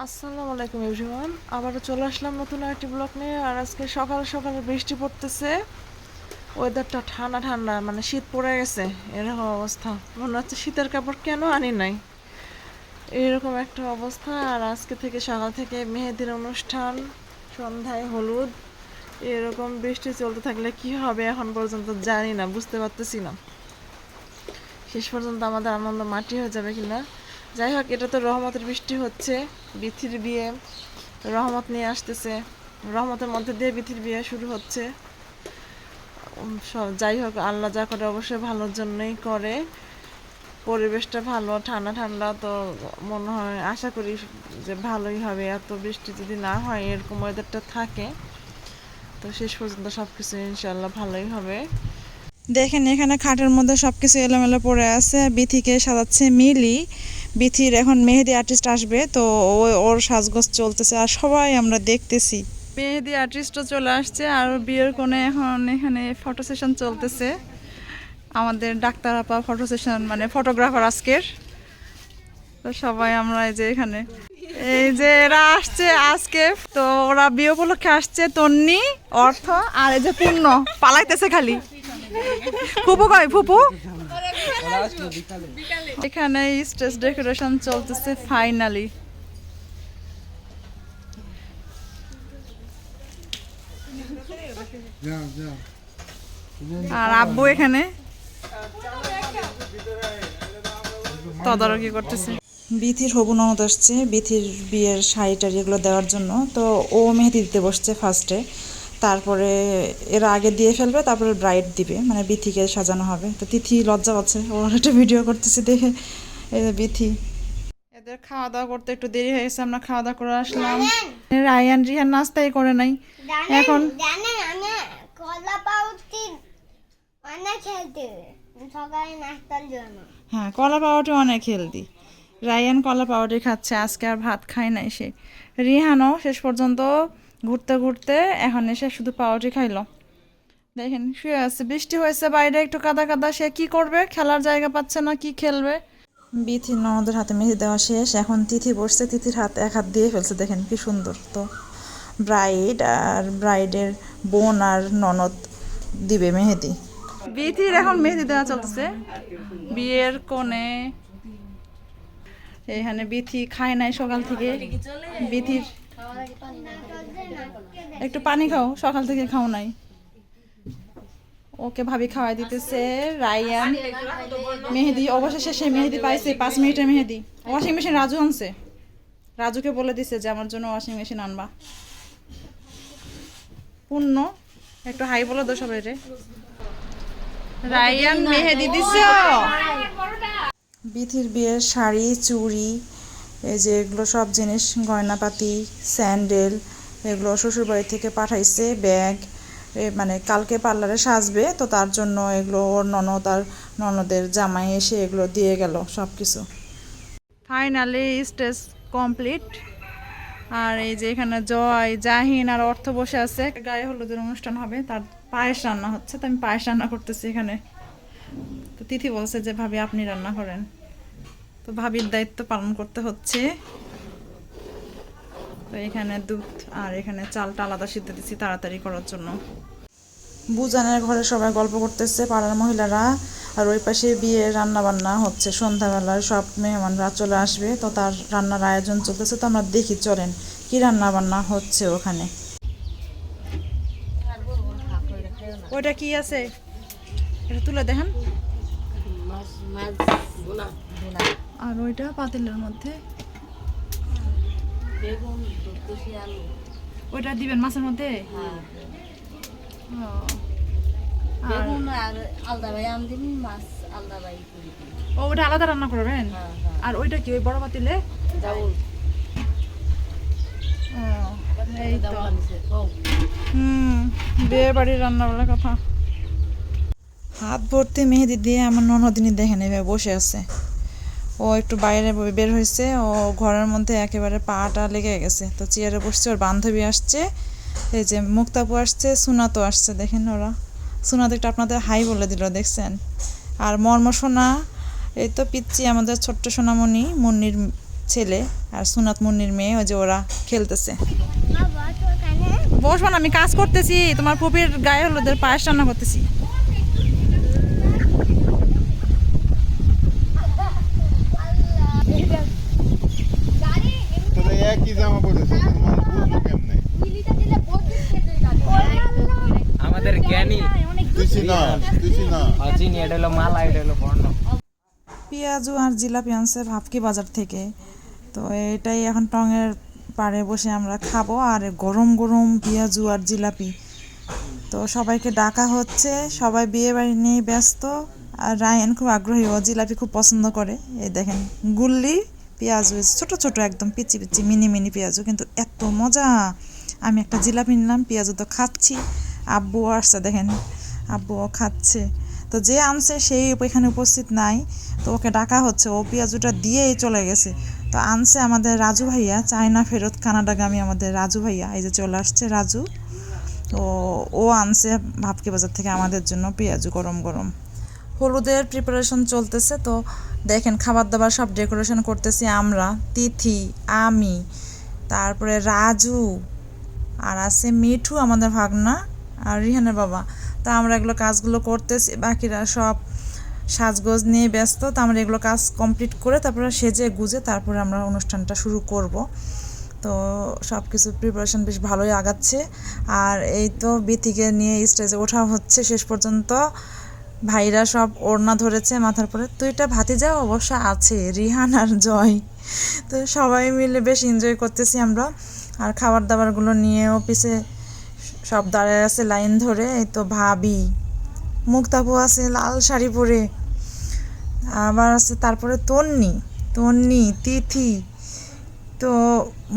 আসসালামু আলাইকুম এভরিওয়ান আবারও চলে আসলাম নতুন একটি ব্লগ নিয়ে, আর আজকে সকাল সকালে বৃষ্টি পড়তেছে। ওয়েদারটা ঠান্ডা ঠান্ডা মানে শীত পড়ে গেছে, এরকম অবস্থা। মনে হচ্ছে শীতের কাপড় কেন আনি নাই? এরকম একটা অবস্থা, আর আজকে থেকে সকাল থেকে মেহেদির অনুষ্ঠান, সন্ধ্যায় হলুদ, এরকম বৃষ্টি চলতে থাকলে কি হবে এখন পর্যন্ত জানি না, বুঝতে পারতেছি না। শেষ পর্যন্ত আমাদের আনন্দ মাটি হয়ে যাবে কিনা? যাই হোক এটা তো রহমতের বৃষ্টি হচ্ছে, বিথির বিয়ে রহমত নিয়ে আসতেছে। রহমতের মধ্যে দিয়ে বিথির বিয়ে শুরু হচ্ছে। যাই হোক আল্লাহ যা করে অবশ্যই ভালোর জন্যই করে। পরিবেশটা ভালো, ঠান্ডা ঠান্ডা, তো মনে হয়, আশা করি যে ভালোই হবে। এত বৃষ্টি যদি না হয়, এরকম ওয়েদারটা থাকে, তো শেষ পর্যন্ত সব কিছু ইনশাল্লাহ ভালোই হবে। দেখেন, এখানে খাটের মধ্যে সবকিছু এলোমেলো পড়ে আছে। বিথিকে সাজাচ্ছে মিলি। বিথির এখন মেহেদি আর্টিস্ট আসবে, তো ওর সাজগোজ চলতেছে আর সবাই আমরা দেখতেছি। মেহেদি আর্টিস্টও চলে আসছে, আর বিয়ের কোণে এখন এখানে ফটো সেশন চলতেছে। আমাদের ডাক্তার আপা ফটো সেশন মানে ফটোগ্রাফার আজকের। তো সবাই আমরা এই যে এখানে, এই যে এরা আসছে আজকে। তো ওরা বিয়ে উপলক্ষে আসছে তন্নি, অর্থ, আর এই যে পূর্ণ, পালাইতেছে খালি। ফুপু কই ফুপু? এখানে স্টেজ ডেকোরেশন চলতেছে ফাইনালি। আর আব্বু এখানে? তদারকি করতেছে। বিথির হবু ননদ আসছে বিথির বিয়ের শাড়ি টাড়ি এগুলো দেওয়ার জন্য। তো ও মেহেদি দিতে বসছে ফার্স্টে তারপরে এরা আগে দিয়ে ফেলবে তারপরে ব্রাইড দিবে মানে বিথিকে সাজানো হবে। তো তিথি লজ্জা পাচ্ছে ওর একটা ভিডিও করতেছে দেখে। এই বিথি। এদের খাওয়া দাওয়া করতে একটু দেরি হয়ে গেছে আমরা খাওয়া দাওয়া করে আসলাম। রায়ান রিহান নাস্তাই করে নাই। এখন হ্যাঁ কলা পাউডার অনেক হেলদি। রায়ান কলা পাউডার খাচ্ছে আজকে আর ভাত খায় নাই সে। রিহানও শেষ পর্যন্ত ঘুরতে ঘুরতে এখন এসে শুধু পাউডার খাইলো। দেখেন শুয়ে আছে বৃষ্টি হয়েছে বাইরে একটু কাদা কাদা সে কি করবে? খেলার জায়গা পাচ্ছে না কি খেলবে? বিথি ননদের হাতে মেহেদি দেওয়া শেষ এখন তিথি বসছে তিথির হাত এক হাত দিয়ে ফেলছে দেখেন কি সুন্দর তো। ব্রাইড আর ব্রাইডের বোন আর ননদ দিবে মেহেদি। বিথির এখন মেহেদি দেওয়া চলছে বিয়ের কোণে। এখানে বিথি খায় নাই সকাল থেকে। বিথির একটু পানি খাও সকাল থেকে খাও নাই। ওকে ভাবি খাওয়াই দিতেছে রায়ান। মেহেদি অবশেষে সে মেহেদি পাইছে পাঁচ মিনিটের মেহেদি। ওয়াশিং মেশিন রাজু আনছে। রাজুকে বলে দিছে যে আমার জন্য ওয়াশিং মেশিন আনবা। পূর্ণ একটু হাই বলে দো সবাই রে। রায়ান মেহেদি দিছ? বিথির বিয়ের শাড়ি চুড়ি এই যে এগুলো সব জিনিস, গয়নাপাতি, স্যান্ডেল, এগুলো শ্বশুরবাড়ি থেকে পাঠাইছে, ব্যাগ মানে কালকে পার্লারে সাজবে, তো তার জন্য এগুলো ওর ননদ আর ননদের জামাই এসে এগুলো দিয়ে গেল সব কিছু ফাইনালি স্টেজ কমপ্লিট। আর এই যে এখানে জয়, জাহিন আর অর্থ বসে আছে। গায়ে হলুদের অনুষ্ঠান হবে, তার পায়েস রান্না হচ্ছে, তো আমি পায়েস রান্না করতেছি এখানে। তো তিথি বলছে যে, ভাবি, আপনি রান্না করেন। তো ভাবির দায়িত্ব পালন করতে হচ্ছে। তো এখানে দুধ আর এখানে চালটা আলাদা সিদ্ধ দিচ্ছি তাড়াতাড়ি করার জন্য। বুজানের ঘরে সবাই গল্প করতেছে পাড়ার মহিলারা। আর ওই পাশে বিয়ে রান্না বান্না হচ্ছে। সন্ধ্যাবেলায় সব মেহমানরা চলে আসবে। তো তার রান্নার আয়োজন চলতেছে। তো আমরা দেখি চলেন কি রান্না বান্না হচ্ছে ওখানে? ওইটা কি আছে? এটা তুলে দেখেন। আর ওইটা পাতিলের মধ্যে। ওইটা দিবেন মাছের মধ্যে? ও। দিন ও ওটা আলাদা রান্না করবেন? হ্যাঁ হ্যাঁ। আর ওইটা কি ওই বড় পাতিলে? হুম বিয়ে বাড়ির রান্না বলার কথা। হাত ভর্তি মেহেদি দিয়ে আমার ননদিনী দেখেন এভাবে বসে আছে। ও একটু বাইরে বের হয়েছে ও ঘরের মধ্যে একেবারে পাটা লেগে গেছে। তো চেয়ারে বসছে ওর বান্ধবী আসছে এই যে মুক্তাপু আসছে সুনাতো আসছে দেখেন ওরা। সুনাতো একটু আপনাদের হাই বলে দিল দেখছেন? আর মর্ম সোনা এই তো পিচ্ছি আমাদের ছোট্ট সোনামণি মুন্নির ছেলে আর সুনাত মুন্নির মেয়ে ওই যে ওরা খেলতেছে। বসবো না আমি কাজ করতেছি তোমার পুপির গায়ে হলুদের পায়েস রান্না করতেছি। জামা পরেছে মানুষ বুঝলো কেমনে? আমাদের জ্ঞানী। পেঁয়াজু আর জিলাপি আনছে ভাবকি বাজার থেকে। তো এটাই এখন টঙের পাড়ে বসে আমরা খাব আর গরম গরম পেঁয়াজু আর জিলাপি। তো সবাইকে ডাকা হচ্ছে সবাই বিয়ে বাড়ি নিয়ে ব্যস্ত। আর রায়ন খুব আগ্রহী ও জিলাপি খুব পছন্দ করে। এই দেখেন গুল্লি পেঁয়াজু ছোটো ছোটো একদম পিচি পিচি, মিনি মিনি পেঁয়াজু কিন্তু এত মজা। আমি একটা জিলাপি নিলাম পেঁয়াজু তো খাচ্ছি। আব্বুও আসছে দেখেন, আব্বুও খাচ্ছে। তো যে আনছে সেই এখানে উপস্থিত নাই, তো ওকে ডাকা হচ্ছে, ও পেঁয়াজুটা দিয়েই চলে গেছে। তো আনছে আমাদের রাজু ভাইয়া, চায়না ফেরত কানাডাগামী আমাদের রাজু ভাইয়া, এই যে চলে আসছে রাজু। তো ও আনছে ভাবকে বাজার থেকে আমাদের জন্য পেঁয়াজু গরম গরম। হলুদের প্রিপারেশন চলতেছে, তো দেখেন খাবার দাবার সব ডেকোরেশন করতেছি আমরা, তিথি, আমি, তারপরে রাজু, আর আছে মিঠু আমাদের ভাগনা আর রিহানের বাবা। তো আমরা এগুলো কাজগুলো করতেছি, বাকিরা সব সাজগোজ নিয়ে ব্যস্ত, তো আমরা এগুলো কাজ কমপ্লিট করে তারপরে সেজে গুজে তারপরে আমরা অনুষ্ঠানটা শুরু করব। তো সব কিছু প্রিপারেশন বেশ ভালোই আগাচ্ছে। আর এই তো বিথিকে নিয়ে স্টেজে ওঠা হচ্ছে শেষ পর্যন্ত। ভাইরা সব ওড়না ধরেছে মাথার পরে দুইটা ভাতিজা অবশ্য আছে, রিহান আর জয়। তো সবাই মিলে বেশ এনজয় করতেছি আমরা। আর খাবার দাবারগুলো নিয়ে অফিসে সব দাঁড়ায় আছে লাইন ধরে, এই তো ভাবি। মুক্তাপু আছে লাল শাড়ি পরে। আবার আছে তারপরে তন্নি তন্নি, তিথি। তো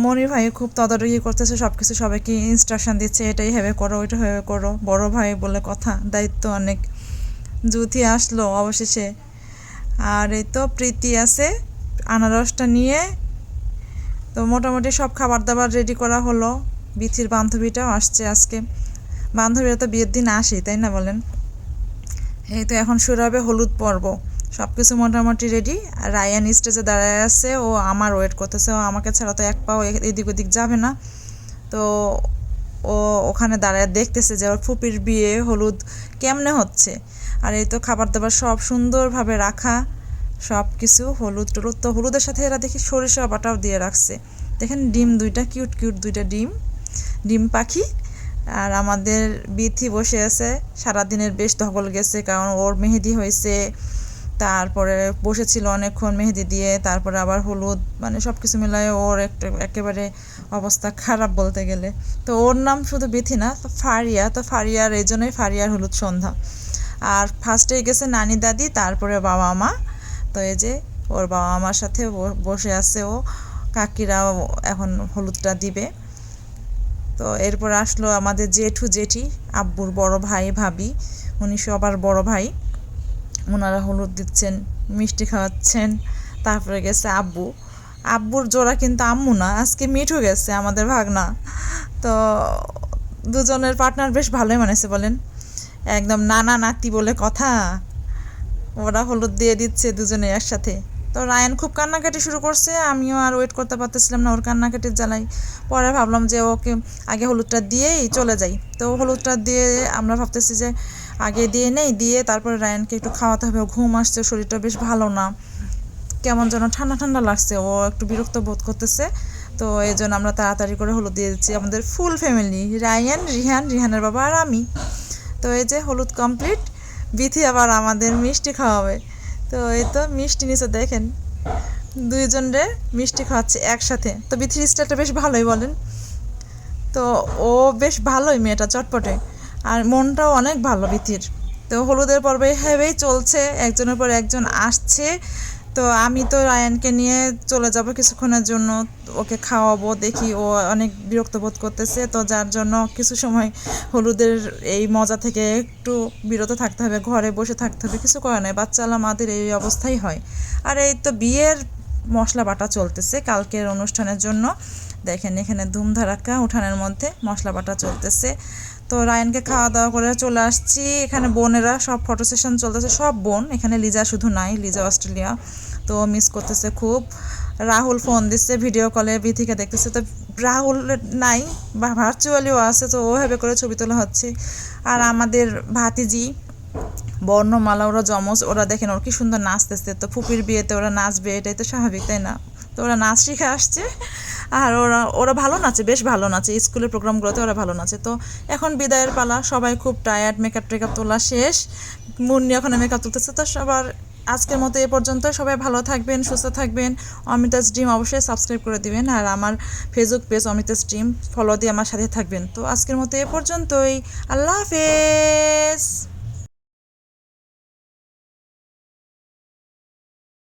মনির ভাই খুব তদারকি করতেছে সব কিছু সবাইকে ইনস্ট্রাকশন দিচ্ছে, এটাই হবে করো, ওইটা হবে করো, বড় ভাই বলে কথা, দায়িত্ব অনেক। জুথি আসলো অবশেষে। আর এই তো প্রীতি আছে, আনারসটা নিয়ে। তো মোটামুটি সব খাবার দাবার রেডি করা হলো। বিথির বান্ধবীটাও আসছে আজকে। বান্ধবীরা তো বিয়ের দিন আসেই, তাই না বলেন? এই তো এখন শুরু হবে হলুদ পর্ব। সব কিছু মোটামুটি রেডি আর রায়ান স্টেজে দাঁড়ায় আছে, ও আমার ওয়েট করতেছে। ও আমাকে ছাড়া তো এক পাও এদিক ওদিক যাবে না। তো ও ওখানে দাঁড়ায় দেখতেছে যে ওর ফুপির বিয়ে হলুদ কেমনে হচ্ছে। আর এই তো খাবার দাবার সব সুন্দরভাবে রাখা, সব কিছু হলুদ টলুদ তো হলুদের সাথে এরা দেখি সরিষা বাটাও দিয়ে রাখছে। দেখেন ডিম দুইটা, কিউট কিউট দুইটা ডিম ডিম পাখি আর আমাদের বিথি বসে আছে। সারাদিনের বেশ ধকল গেছে কারণ ওর মেহেদি হয়েছে, তারপরে বসেছিল অনেকক্ষণ মেহেদি দিয়ে, তারপরে আবার হলুদ মানে সব কিছু মিলায়ে ওর একটা, একেবারে অবস্থা খারাপ বলতে গেলে। তো ওর নাম শুধু বিথি না, ফারিয়া, তো ফারিয়ার, এই জন্যই ফারিয়ার হলুদ সন্ধ্যা। আর ফার্স্টে গেছে নানি দাদি, তারপরে বাবা মা। তো এই যে ওর বাবা মার সাথে বসে আছে ও। কাকিরাও এখন হলুদটা দিবে। তো এরপর আসলো আমাদের জেঠু জেঠি, আব্বুর বড় ভাই ভাবি। উনি সবার বড় ভাই। ওনারা হলুদ দিচ্ছেন, মিষ্টি খাওয়াচ্ছেন। তারপরে গেছে আব্বু। আব্বুর জোড়া কিন্তু আম্মু না, আজকে মিঠু গেছে আমাদের ভাগনা। তো দুজনের পার্টনার বেশ ভালোই মানেছে বলেন। একদম নানা নাতি বলে কথা। ওরা হলুদ দিয়ে দিচ্ছে দুজনে একসাথে। তো রায়ান খুব কান্নাকাটি শুরু করছে, আমিও আর ওয়েট করতে পারতেছিলাম না ওর কান্নাকাটির জ্বালাই পরে ভাবলাম যে ওকে আগে হলুদটা দিয়েই চলে যাই। তো হলুদটা দিয়ে আমরা ভাবতেছি যে আগে দিয়ে নেই, দিয়ে তারপরে রায়ানকে একটু খাওয়াতে হবে। ও ঘুম আসছে, শরীরটা বেশ ভালো না। কেমন যেন ঠান্ডা ঠান্ডা লাগছে, ও একটু বিরক্ত বোধ করতেছে। তো এই জন্য আমরা তাড়াতাড়ি করে হলুদ দিয়ে দিচ্ছি আমাদের ফুল ফ্যামিলি রায়ান, রিহান, রিহানের বাবা আর আমি। তো এই যে হলুদ কমপ্লিট বিথি আবার আমাদের মিষ্টি খাওয়াবে। তো এই তো মিষ্টি নিচে দেখেন, দুইজনরে মিষ্টি খাওয়াচ্ছে একসাথে। তো বিথির স্টাইলটা বেশ ভালোই বলেন। তো ও বেশ ভালোই মেয়েটা চটপটে, আর মনটাও অনেক ভালো বিথির। তো হলুদের পর্বে হেবেই চলছে, একজনের পর একজন আসছে। তো আমি তো রায়ানকে নিয়ে চলে যাব কিছুক্ষণের জন্য। ওকে খাওয়াবো, দেখি ও অনেক বিরক্ত বোধ করতেছে। তো যার জন্য কিছু সময় হলুদের এই মজা থেকে একটু বিরত থাকতে হবে, ঘরে বসে থাকতে হবে। কিছু করে নাই, বাচ্চালা মাদের এই অবস্থাই হয়। আর এই তো বিয়ের মশলা বাটা চলতেছে কালকের অনুষ্ঠানের জন্য। দেখেন এখানে ধুমধারাক্কা উঠানের মধ্যে মশলা বাটা চলতেছে। তো রায়নকে খাওয়া দাওয়া করে চলে আসছি। এখানে বোনেরা সব ফটো সেশন চলতেছে, সব বোন। এখানে লিজা শুধু নাই, লিজা অস্ট্রেলিয়া। তো মিস করতেছে খুব। রাহুল ফোন দিচ্ছে ভিডিও কলে বিথিকে দেখতেছে। তো রাহুল নাই, বা ভার্চুয়ালিও আছে, তো ওভাবে করে ছবি তোলা হচ্ছে। আর আমাদের ভাতিজি, বর্ণমালা, ওরা জমজ ওরা দেখেন, ওর কি সুন্দর নাচতেছে। তো ফুপির বিয়েতে ওরা নাচবে, এটাই তো স্বাভাবিক, তাই না? তো ওরা নাচ শিখে আসছে। আর ওরা ওরা ভালো নাচে, বেশ ভালো নাচে। স্কুলের প্রোগ্রামগুলোতে ওরা ভালো নাচে। তো এখন বিদায়ের পালা, সবাই খুব টায়ার্ড মেকআপ টেকআপ তোলা শেষ। মুন্নি ওখানে মেকআপ তুলতেছে, তো সবার আজকের মতো এ পর্যন্ত। সবাই ভালো থাকবেন, সুস্থ থাকবেন। অমিতাস ড্রিম অবশ্যই সাবস্ক্রাইব করে দিবেন। আর আমার Facebook page Amita's dream follow দিয়ে আমার সাথে থাকবেন। তো আজকের মতো এ পর্যন্তই। আল্লাহ হাফেজ!